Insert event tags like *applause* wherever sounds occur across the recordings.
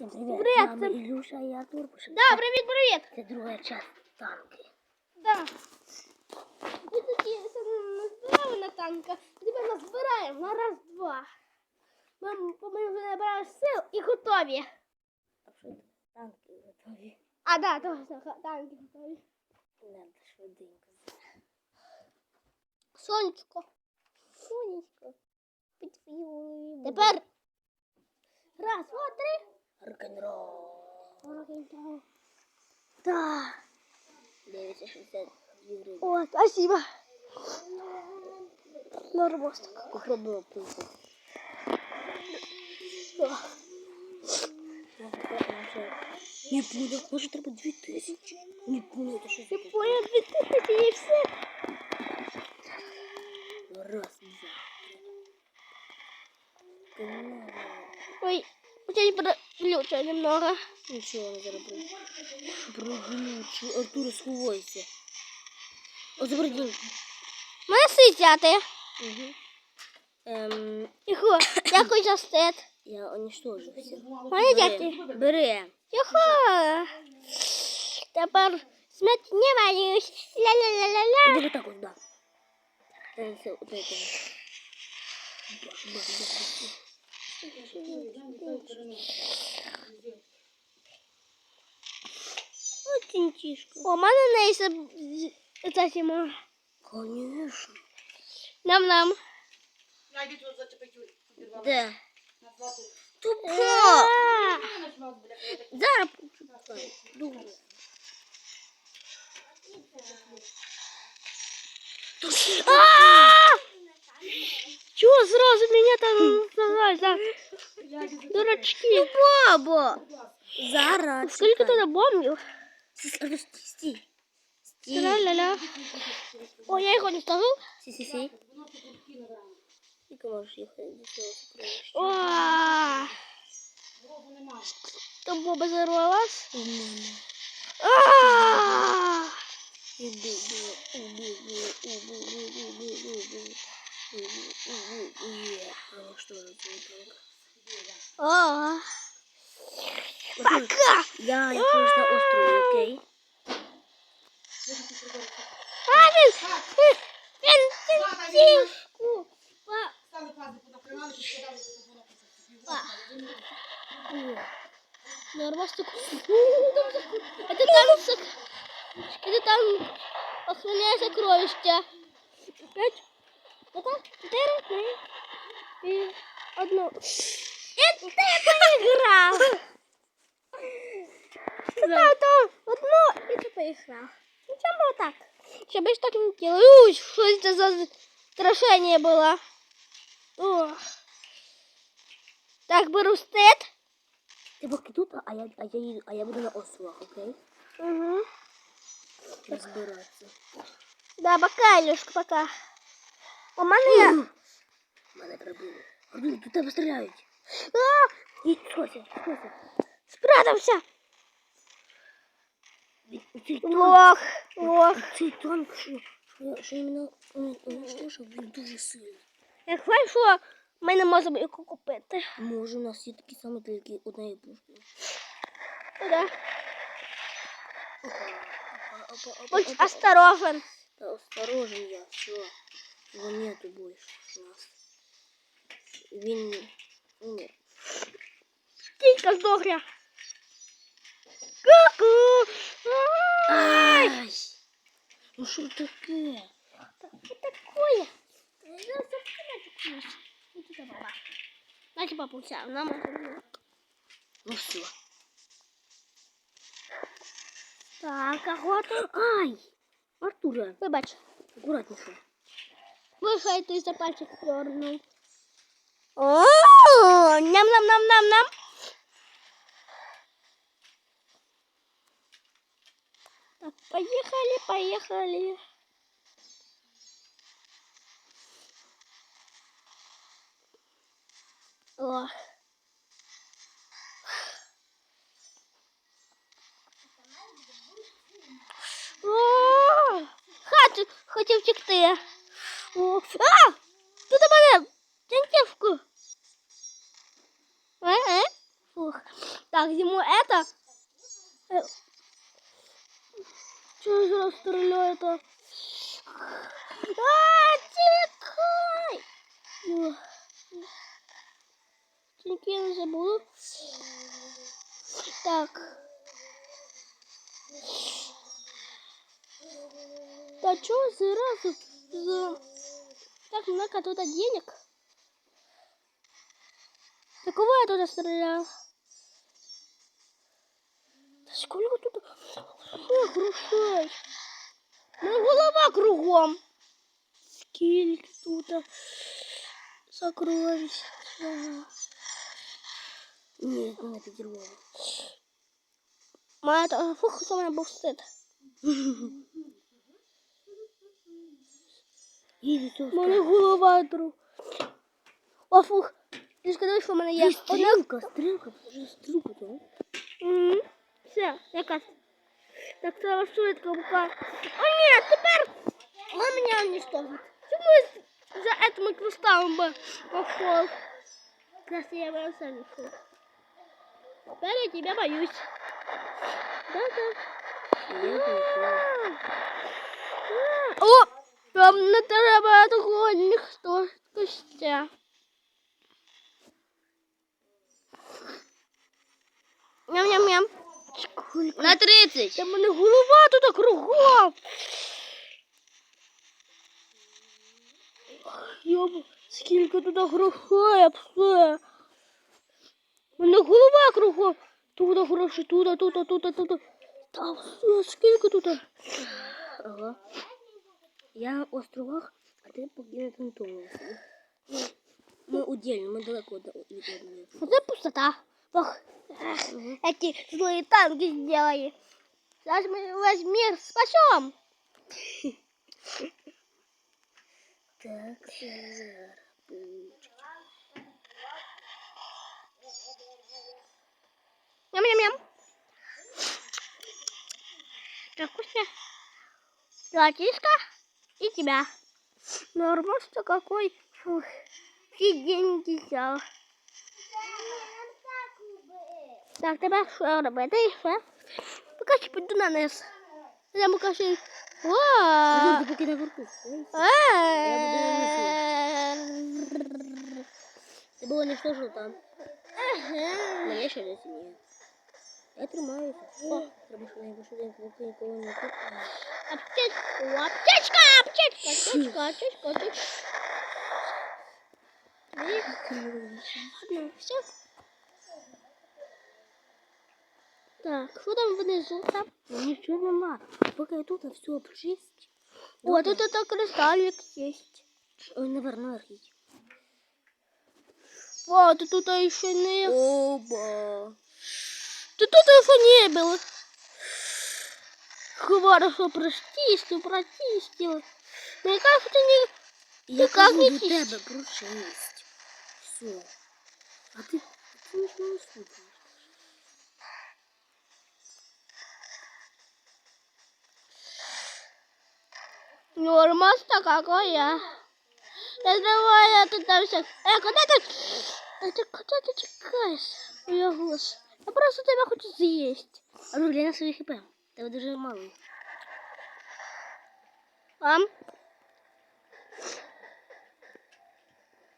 Всім привіт! Привіт, З вами це- Ілюша і Артур. Да, привіт, привіт. Це друга часть танки. Да. Ми такі назбирали на танка. Тепер назбираємо на раз-два. Ми, ми вже набрали сил і готові. Танки готові? А, да, точно, танки готові. Надо швиденько. Сонечко. Сонечко. Тепер. Раз, два, три. Рок-н-рол. Рок-н-рол. Да. 960 гривень. О, спасибо. Нормас так. Попробуємо пульсу. Не понял, може треба 2000? Не понял, це що Ти за поняв, відкрити і все. Раз, два. Канал. Ой, у тебя включу немного. Нічого не зароблю. Проглючу. Артур, сховайся. О, забродил. Мене сидяти. Угу. Ем, Іхо, дякую за стет. я уничтожився. Мене дякую. Бери. Йохо. Тепер смерть не валюсь. Ля-ля-ля-ля-ля. Иди вот так вот, да. Э, всё, вот это. Да, да, да, да. Вот тинтишка. О, мене не ця зима. Конечно. Нам-нам. Найдіть от зачепить Да. Тупо. А, Зараз. Думаю. а! Чого зразу мене там називають? *laughs* да? Дурачки. Баба. Зараз. Скільки туди бомбів? Стій, стій. Стій. Ля-ля-ля. О, я його не ставив. Сі, сі, сі. Тільки можеш їхати до цього сокровища. О, то боба зарвалась. У мене. А! Іди, іди, іди, іди, іди, іди, іди, іди. Іди, іди, іди. А що за це танк? О. Артур, Пока. Я якось на острові, окей? А, він, він, він, він сів. Ку, па, Стали пазики накривали, підкидали, щоб воно па. Нормас так. Это там, сок- это там охраняя сокровища. Пять, Одно. Это я проиграл. Это то одно и ты проиграл. Ну чому так? Щоб я ж так не делал. Уй, що це за страшення було. Ох. Так, беру стет. Ти поки тут, а я, а я, а я буду на островах, окей? Угу. Розбиратися. Да, пока, Илюшка, пока. У мене є. Мене прибили. Артур, тут тебе стріляють. Що це? спрятався. Лох, лох. цей танк, що, що, я- уничтожив, він дуже сильний. Як що ми не можемо його купити. Може, у нас є такі самі тільки однієї пушки. Да. Будь осторожен. Да осторожен я, все. Его нету больше у нас. Він умер. Тільки здохля. Ку-ку. Ай, Ай! Ну що таке? Что такое? Я запомню. Иди сюда, баба. Дайте папуся, нам это Ну все. Так, а вот Ай! Артура, Вибач. аккуратніше. Вихай ти за пальчик дернув. О, ням-нам-нам-нам-нам. Так, поехали, поехали. Ох. О, хату хотів втекти. О, а! Тут мене е. Фух. Так, зиму это. Э, Чё я расстреляю-то? А, тикай! Ё. Тільки я не забуду. Так. Да чё сразу за... Так много тут денег? Да кого я туда стрелял? Да сколько тут Ой, грошей? Ну, голова кругом. Скільки тут сокровищ. Ага. Ні, мене підірвало. Моя та фух, це мене був стид. Їду тут. У мене голова друг. О, фух. Ти скажи, що в мене є. Є стрілка, стрілка, покажи стрілку, так? Мгм. Все, якась. Так треба швидко буквально. О, ні, тепер он мене уничтожит. Чому за этим кристаллом бы пошел? Красиво я сам ушел. Теперь я тебя боюсь. Да-да. О! Там не треба такого ніхто костя. Ням-ням-ням. На 30. Та в мене голова тут кругом. Йоба, скільки тут грошей, все. У мене голова кругом. Тут гроші, тут, тут, тут, тут. Та все, скільки тут. Ага. Я на островах, а ти поки на тому. Ми удільно, ми далеко від одного. Оце пустота. Ох, эх, эти злые танки сделали. Сейчас мы весь мир спасем. Так. Ням-ням-ням. Так вкусно. Золотишко и тебя. Нормально какой. Фух. Все деньги взял. Так, тебе що робити? Що? Поки що піду на низ. Я покажу. Вау! Ти поки наверху. Ти було не що там. Мене ще десь ні. Я тримаюся. О, треба швиденько, швиденько, поки нікого не тут. Аптечка, аптечка, аптечка, аптечка, аптечка, аптечка. Ну, все. Так, що там внизу? Там? Нічого нема. Поки я тут все обчисть. О, тут это кристаллик есть. Ой, наверх, наверх їдь. О, тут тут еще не... Оба. Тут тут еще не было. Хорошо прочистил, прочистил. Мне кажется, не... Я Ти кажу як до не тебе про шесть. Все. А ти, ти нічого не слухаєш. Нормас-то какой я. Я давай, я тут там все. Э, куда ты? А ты куда ты чекаешь? Я голос. Я просто тебя хочу съесть. Рублі на свої хп. Тебе дуже мало. Ам?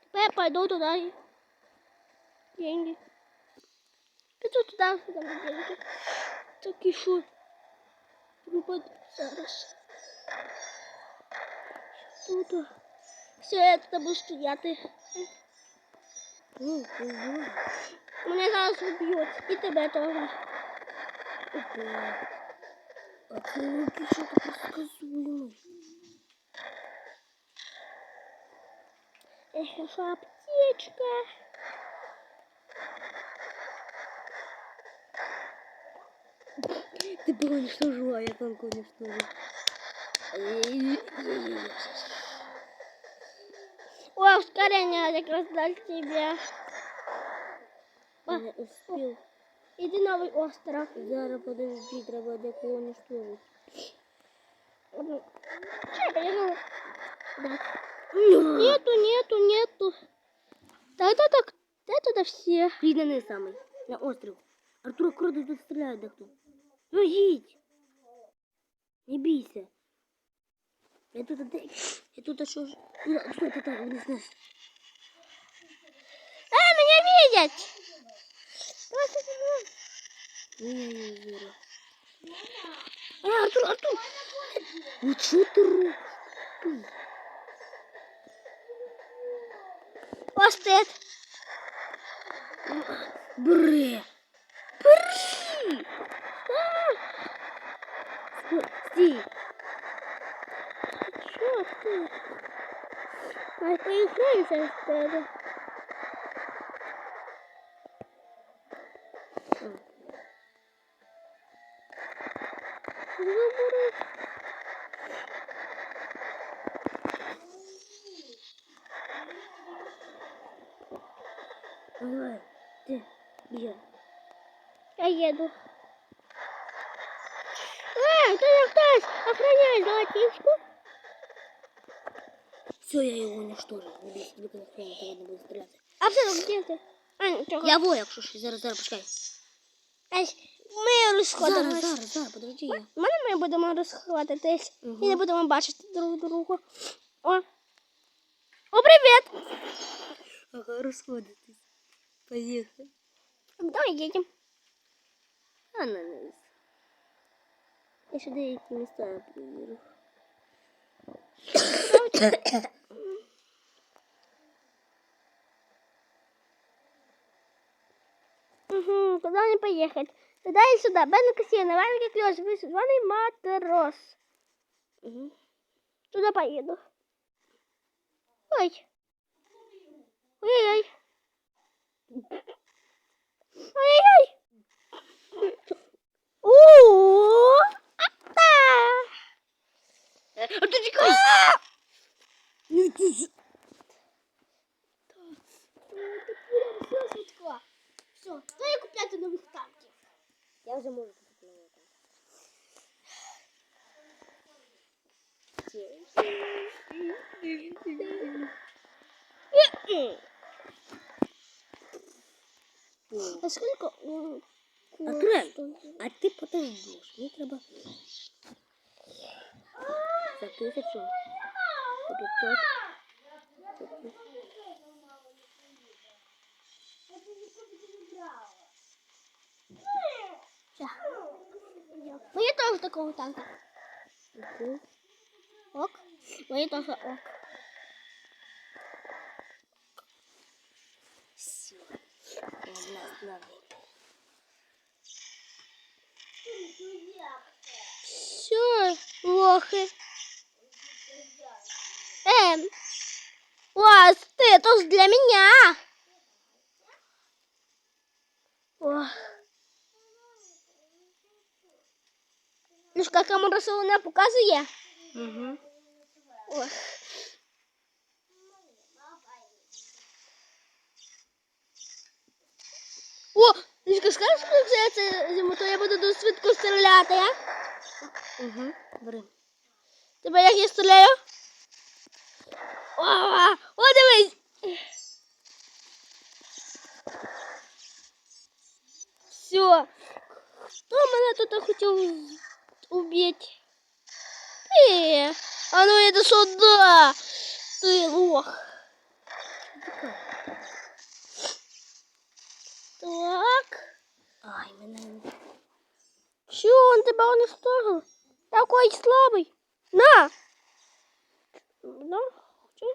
Теперь я пойду туда и... Деньги. Иду туда, сюда деньги. Так і що? Пропаду зараз. Тут. Все, я тут буду стояти. Ну. Мене зараз вб'ють. І тебе теж. А це руки що так розказуємо. Эх, що аптечка. Ти було не служила, я не служу. О, ускорение я как раз дал тебе. Я не успів. Иди новый остров. Зараз подожди, треба декого не служити. Чё, я думаю, да. Нету, нету, нету. Да это так, да это да все. Їдь на низ самий. На острів. Артур, аккуратно тут стреляет да кто. Ну, едь. Не бейся. Я тут, я тут аж... уже- Ну, Стой, стой, стой, вниз, вниз. Эй, меня видят! Стой, Ну, не верю. А, Артур, Артур! Вот что ты робишь? Ты. давай. О, стыд. Бре! Бре! Стой! Что ты? Давай поиграемся с тобой. Давай, ты, бежи. Я еду. Эй, ты не хтось охраняй золотишку. Все, я его уничтожил. Не бейся, только на хрен того не буду стрелять. А все, где ты? А, нічого. Я во, якщо що, зараз, зараз, почекай. Ей, Ми Зараз, розходимось. зараз, зараз, подожди. я. Мене ми будемо розхватитись Мгм. і не будемо бачити друг другу. О, О привіт! Ага, розходитись. Поїхали. Давай їдемо. А, на нас. Я ще деякі міста перевірю. Угу, куди не поїхати? Туди і сюди. Бен Касіна, Валенький Кльош, визваний матрос. Угу. Туди поїду. Ой. Ой-ой. Ой-ой. О! Все, швидко. Все, давай купляти нових танків. Я вже можу купити нового танка. А сколько? М, Открой. коштує? А ти подождеш. Мені треба... За тисячу. За 500. Ща. Мені теж такого танка. Окей. Ок. Мені теж ок. Все. Ладно. Все, лохи. Эм. Вас, ты, это ж для меня. Ох. Ну ж, как камера не показує? Угу. Ох. О, Лішка, скажеш, що це, це зиму, то я буду дуже швидко стріляти, а? Угу. Бери. Тебе як я стріляю? О, о, дивись! Все. Хто мене тут хотів убити? Ти. А ну иди сюда. Ти лох. Так. Ай, мене... Чё, он тебя уничтожил? Такой слабый. На! Ну,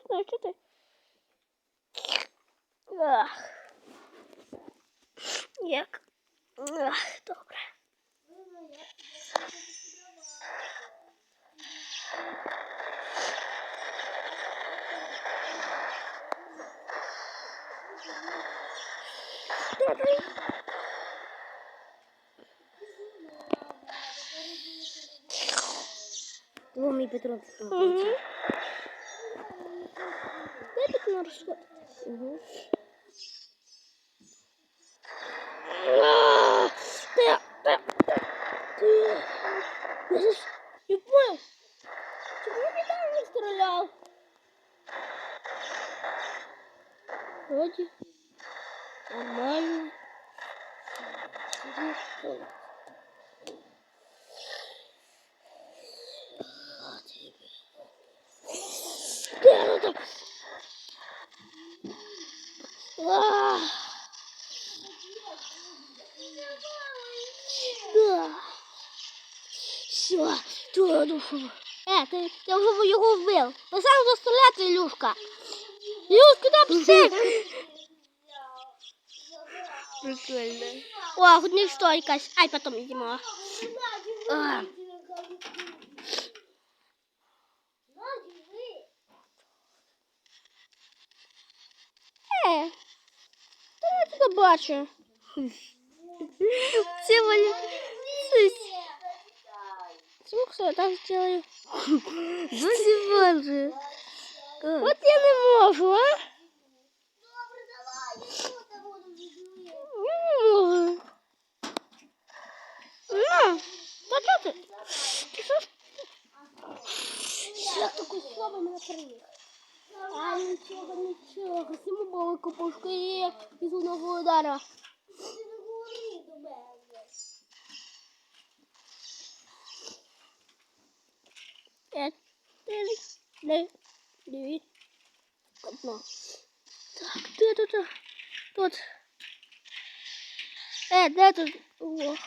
знаю, что ты? Ах. Як. Ах, добре. Добре. Мій Петро. Угу. Дай так Е, ти, ти вже його вбив. Ти сам застріляти, Ілюшка. Ілюшка, там псих. Прикольно. О, хоть не что якась. Ай, потом йдемо. А. Е, та я тебе бачу. Все вони. Слух, що я так сделаю? Засівай же. От я не можу, а? Я не можу. На, та чого ти? Ти що ж? Як такий слабий мене приїхав? А нічого, нічого. Сіму були капушку і із одного удара. П'ять, чотири, дев'ять, Дев'ять, одна. Так, де тут? Тут. Е, де тут? Ох.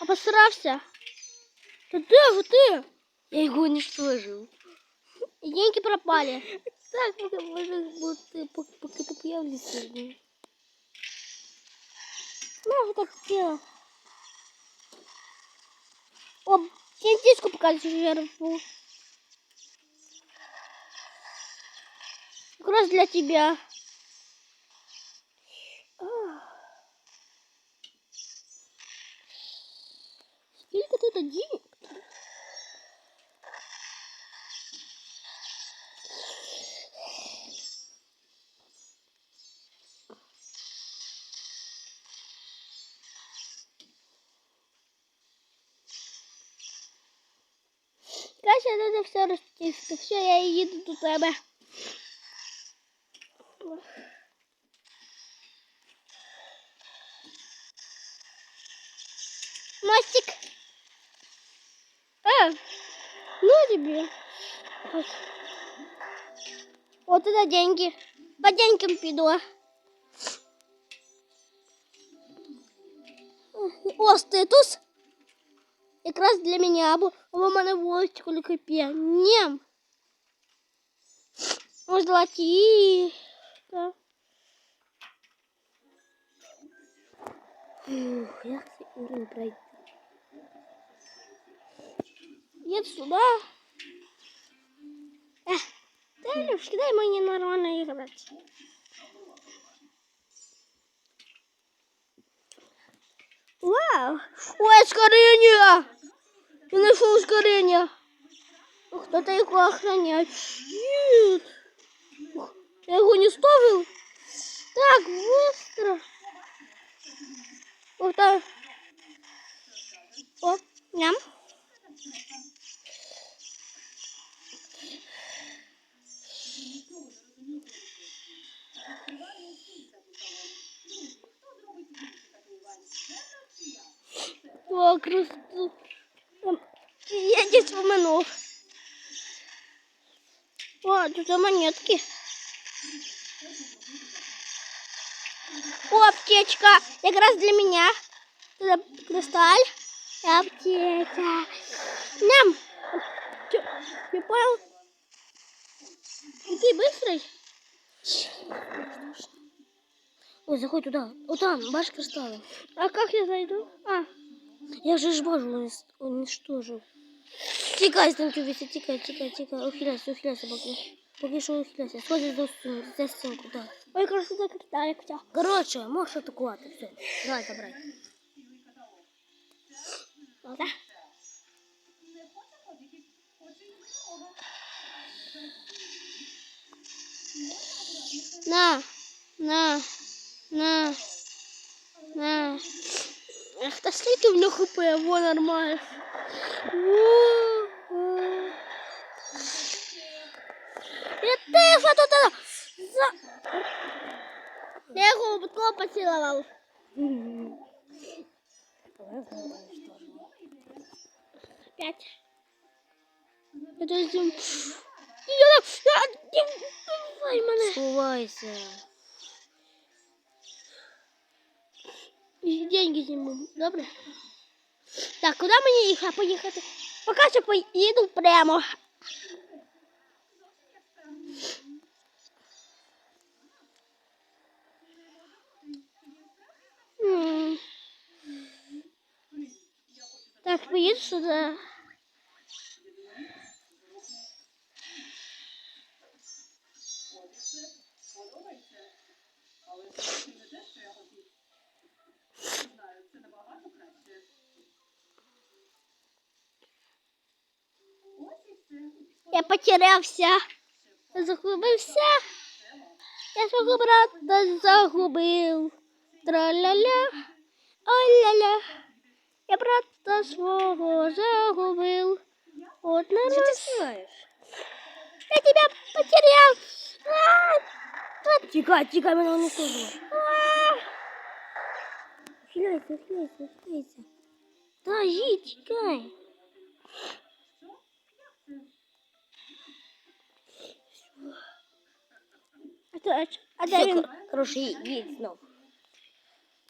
А посрався? Та де ж ти? Я його уничтожив. І деньги пропали. Так, бути, поки, поки ти появишся. Ну, так хотела. О, дентистку показываю жертву. Как раз для тебя. Сколько тут денег? Кася, треба все розчистити. Все, я їду до тебе. Мостик. Э, ну тебе. Вот это деньги. По деньгам піду. О, статус Якраз для мене, або, або в мене войсько лікопія. Ні. О, золотішка. Ух, як цей уровень пройти? Їдь сюди. Ех, та Люшки, дай мені нормально іграти. Вау! Ой, ускорение! Я нашел ускорение. Кто-то его охраняет. Нет. Я его не ставил. Так, быстро. Вот так. О, ням. Красоту. Я здесь помянул. О, тут монетки. О, аптечка. Как раз для меня. Это кристаль. и Аптека. Ням. Чё, Не понял? Ты быстрый? Ой, заходь туди. О, там, бачиш кристали. А как я зайду? А, Я вже ж бажу уніс- уничтожив. Тікай, станкювіся, тікай, тікай, тікай. Ухиляйся, ухиляйся, поки. Поки що ухиляйся. Сходи за стінку, за стінку, так. ой, красота кристалик у тебя. Коротше, можеш атакувати, все. Давай, забирай. Ладно. На, на, на, на. Эх, та скільки в нього хп, во нормально. Я теж тут за... Я його випадково поцілував. Пять. Это зим. Я, я, я, давай мене. Сховайся. І Деньги зніму, добре? Так, куди мені їхати? Поїхати? Поки що поїду прямо. М. Так, поїду сюди. потерявся. Я загубився. Я свого брата загубив. Тра-ля-ля, ой-ля-ля. Я брата свого загубив. Одна Що ти раз. співаєш? Я тебя потерял. А, Тікай, тікай, мене уничтожила. а. Хиляйся, хиляйся, хиляйся. Та, їдь, тікай. А то- а Все, де він? кор- коротше, їдь, їдь знов.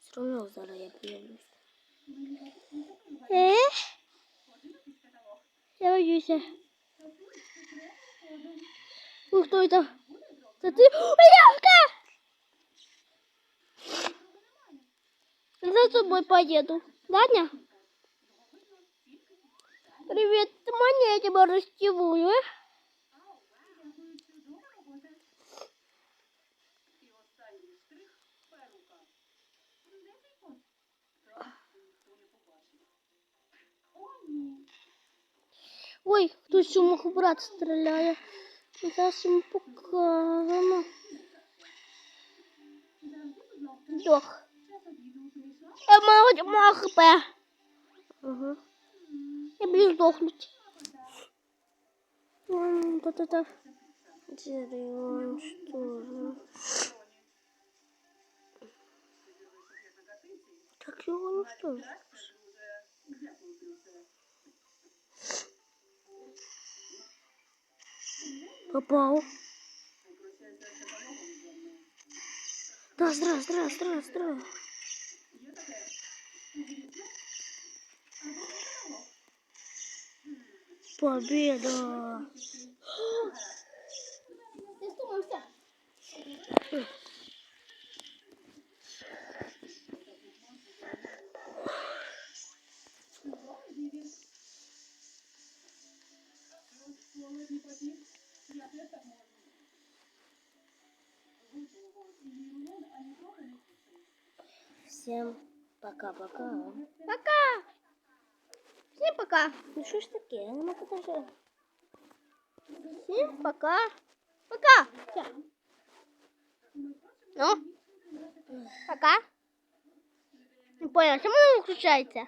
Все одно зараз я появлюсь. Е? Я боюся. Ой, хто это? Це ти? Ляшка! Я за тобой поеду. Ладно? Привет, Маня, я тебя растевую. а? Ой, хтось у мого брата стріляє. Зараз йому покажемо. Дох. Я мало мало хп. Ага. Я буду здохнути. М, Та-та-та. Дерево, что же? Как его уничтожить? Попал. Да, здра, здра, здра, здра. Победа! Всем пока-пока. Пока. Всем пока. Ну что ж таке? Я не можу даже... Всем пока. Пока. Всё. Ну, пока. Не понял, чему он выключается?